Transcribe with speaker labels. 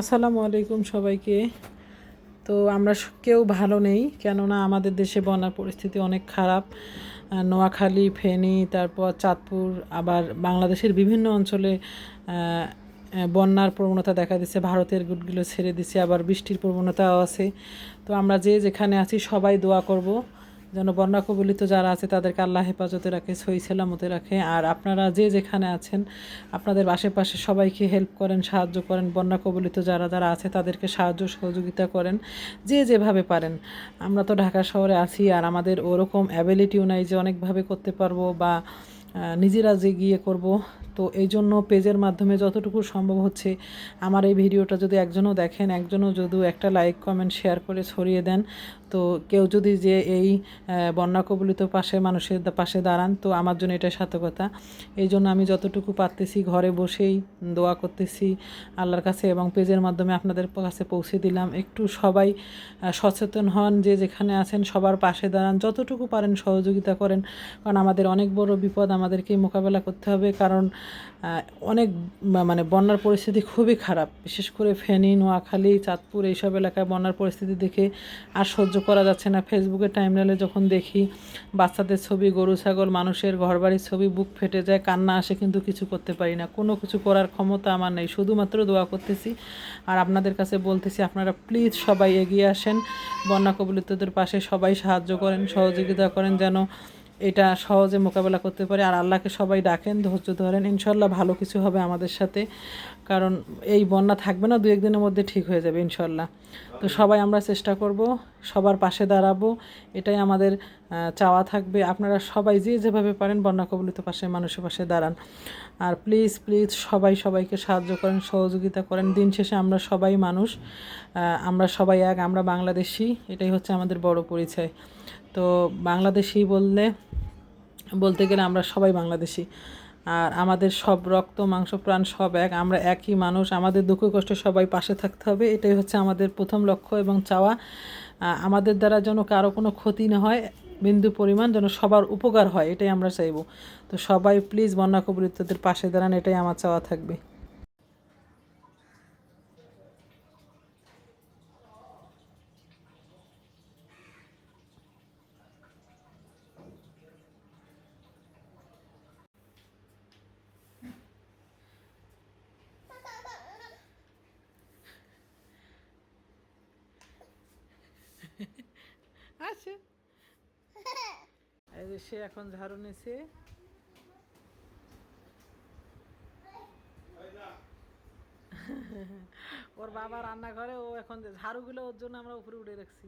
Speaker 1: আসসালামু আলাইকুম সবাইকে। তো আমরা কেউ ভালো নেই, কেননা আমাদের দেশে বন্যার পরিস্থিতি অনেক খারাপ। নোয়াখালী, ফেনী, তারপর চাঁদপুর, আবার বাংলাদেশের বিভিন্ন অঞ্চলে বন্যার প্রবণতা দেখা দিচ্ছে, ভারতের গুটগুলো ছেড়ে দিচ্ছে, আবার বৃষ্টির প্রবণতাও আছে। তো আমরা যে যেখানে আছি সবাই দোয়া করব। যেন বন্যা কবলিত যারা আছে, তাদেরকে আল্লাহ হেফাজতে রাখে সই সেলামতে রাখে। আর আপনারা যে যেখানে আছেন, আপনাদের আশেপাশে সবাইকে হেল্প করেন, সাহায্য করেন বন্যা কবলিত যারা যারা আছে, তাদেরকে সাহায্য সহযোগিতা করেন, যে যেভাবে পারেন। আমরা তো ঢাকা শহরে আছি, আর আমাদের ওরকম অ্যাবিলিটিও নাই যে অনেকভাবে করতে পারব বা নিজেরা যে গিয়ে করব। তো এই জন্য পেজের মাধ্যমে যতটুকু সম্ভব হচ্ছে, আমার এই ভিডিওটা যদি একজনও দেখেন, একজনও যদি একটা লাইক কমেন্ট শেয়ার করে ছড়িয়ে দেন তো কেউ যদি যে এই বন্যা কবলিত পাশে মানুষের পাশে দাঁড়ান, তো আমার জন্য এটা সার্থকতা। এই জন্য আমি যতটুকু পারতেছি ঘরে বসেই দোয়া করতেছি আল্লাহর কাছে এবং পেজের মাধ্যমে আপনাদের কাছে পৌঁছে দিলাম। একটু সবাই সচেতন হন যে যেখানে আছেন, সবার পাশে দাঁড়ান। যতটুকু পারেন সহযোগিতা করেন, কারণ আমাদের অনেক বড় বিপদ আমাদেরকে মোকাবেলা করতে হবে, কারণ অনেক মানে বন্যার পরিস্থিতি খুবই খারাপ। বিশেষ করে ফেনী, নোয়াখালী, চাঁদপুর, এইসব এলাকায় বন্যার পরিস্থিতি দেখে আর সহ্য করা যাচ্ছে না। ফেসবুকের টাইমলাইনে যখন দেখি বাচ্চাদের ছবি, গরু, ছাগল, মানুষের ঘরবাড়ির ছবি, বুক ফেটে যায়, কান্না আসে, কিন্তু কিছু করতে পারি না। কোনো কিছু করার ক্ষমতা আমার নেই। শুধুমাত্র দোয়া করতেছি। আর আপনাদের কাছে বলতেছি, আপনারা প্লিজ সবাই এগিয়ে আসেন। বন্যা কবলিতদের পাশে সবাই সাহায্য করেন, সহযোগিতা করেন, যেন এটা সহজে মোকাবেলা করতে পারে। আর আল্লাহকে সবাই ডাকেন, ধৈর্য ধরেন। ইনশাল্লাহ ভালো কিছু হবে আমাদের সাথে। কারণ এই বন্যা থাকবে না দু একদিনের মধ্যে ঠিক হয়ে যাবে ইনশাল্লাহ। তো সবাই আমরা চেষ্টা করব সবার পাশে দাঁড়াবো, এটাই আমাদের চাওয়া থাকবে। আপনারা সবাই যে যেভাবে পারেন বন্যা কবলিত পাশে, মানুষের পাশে দাঁড়ান। আর প্লিজ প্লিজ সবাই সবাইকে সাহায্য করেন, সহযোগিতা করেন। দিন শেষে আমরা সবাই মানুষ আমরা সবাই এক, আমরা বাংলাদেশি, এটাই হচ্ছে আমাদের বড় পরিচয়। তো বাংলাদেশি বললে, বলতে গেলে আমরা সবাই বাংলাদেশি। আর আমাদের সব রক্ত মাংস প্রাণ সব এক। আমরা একই মানুষ, আমাদের দুঃখ কষ্টে সবাই পাশে থাকতে হবে। এটাই হচ্ছে আমাদের প্রথম লক্ষ্য এবং চাওয়া। আমাদের দ্বারা যেন কারও কোনো ক্ষতি না হয়, বিন্দু পরিমাণ যেন সবার উপকার হয়, এটাই আমরা চাইব। তো সবাই প্লিজ বন্যা কবলিতদের পাশে দাঁড়ান, এটাই আমার চাওয়া থাকবে। আছে। এই যে সে এখন ঝাড়ু নিছে। ওর বাবা রান্নাঘরে, ও এখন ঝাড়ুগুলো ওর জন্য আমরা উপরে উঠে রাখছি।